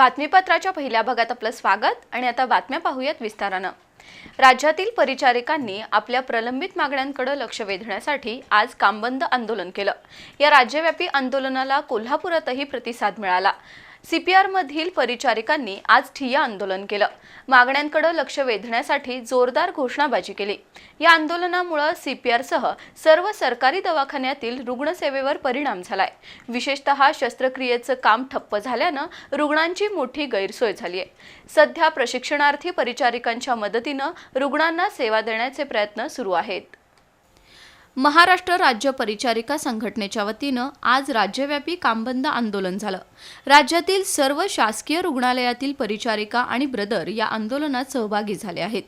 बातमीपत्राच्या पहिल्या भागात आपलं स्वागत. आणि आता बातम्या पाहूयात विस्तारानं. राज्यातील परिचारिकांनी आपल्या प्रलंबित मागण्यांकडे लक्ष वेधण्यासाठी आज कामबंद आंदोलन केलं. या राज्यव्यापी आंदोलनाला कोल्हापुरातही प्रतिसाद मिळाला. सीपीआरमधील परिचारिकांनी आज ठिय्या आंदोलन केलं. मागण्यांकडे लक्ष वेधण्यासाठी जोरदार घोषणाबाजी केली. या आंदोलनामुळे सीपीआरसह सर्व सरकारी दवाखान्यातील रुग्णसेवेवर परिणाम झालाय. विशेषतः शस्त्रक्रियेचं काम ठप्प झाल्यानं रुग्णांची मोठी गैरसोय झाली आहे सध्या प्रशिक्षणार्थी परिचारिकांच्या मदतीनं रुग्णांना सेवा देण्याचे प्रयत्न सुरू आहेत. महाराष्ट्र राज्य परिचारिका संघटनेच्या वतीनं आज राज्यव्यापी कामबंद आंदोलन झालं. राज्यातील सर्व शासकीय रुग्णालयातील परिचारिका आणि ब्रदर या आंदोलनात सहभागी झाले आहेत.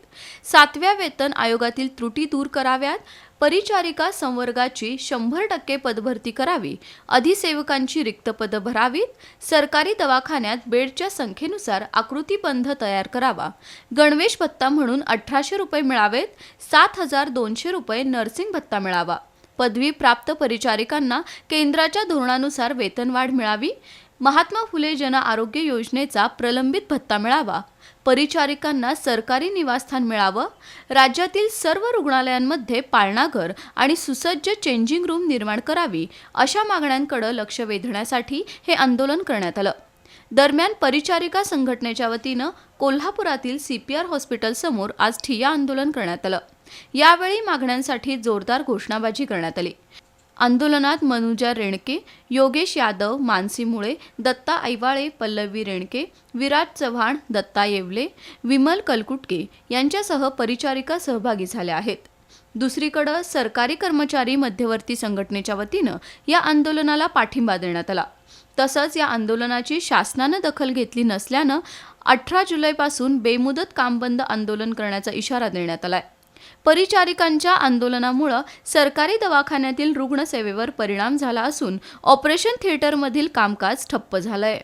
सातव्या वेतन आयोगातील त्रुटी दूर कराव्यात परिचारिका संवर्गाची शंभर टक्के पदभरती करावी. अधिसेवकांची रिक्त पदं भरावीत. सरकारी दवाखान्यात बेडच्या संख्येनुसार आकृतीबंध तयार करावा. गणवेश भत्ता म्हणून अठराशे रुपये मिळावेत. सात हजार दोनशे रुपये नर्सिंग भत्ता मिळावा. पदवी प्राप्त परिचारिकांना केंद्राच्या धोरणानुसार वेतनवाढ मिळावी. महात्मा फुले जन आरोग्य योजनेचा प्रलंबित भत्ता मिळावा परिचारिकांना सरकारी निवासस्थान मिळावं राज्यातील सर्व रुग्णालयांमध्ये पाळणाघर आणि सुसज्ज चेंजिंग रूम निर्माण करावी अशा मागण्यांकडे लक्ष वेधण्यासाठी हे आंदोलन करण्यात आलं. दरम्यान परिचारिका संघटनेच्या वतीनं कोल्हापुरातील सीपीआर आर हॉस्पिटलसमोर आज ठिय्या आंदोलन करण्यात आलं. यावेळी मागण्यांसाठी जोरदार घोषणाबाजी करण्यात आली. आंदोलनात मनुजा रेणके योगेश यादव मानसी मुळे दत्ता ऐवाळे पल्लवी रेणके विराट चव्हाण दत्ता येवले विमल कलकुटके यांच्यासह परिचारिका सहभागी झाल्या आहेत. दुसरीकडं सरकारी कर्मचारी मध्यवर्ती संघटनेच्या वतीनं या आंदोलनाला पाठिंबा देण्यात आला. तसंच या आंदोलनाची शासनानं दखल घेतली नसल्यानं अठरा जुलैपासून बेमुदत कामबंद आंदोलन करण्याचा इशारा देण्यात आला आहे परिचारिकांच्या आंदोलनामुळं सरकारी दवाखान्यातील रुग्णसेवेवर परिणाम झाला असून ऑपरेशन थिएटरमधील कामकाज ठप्प झालंय.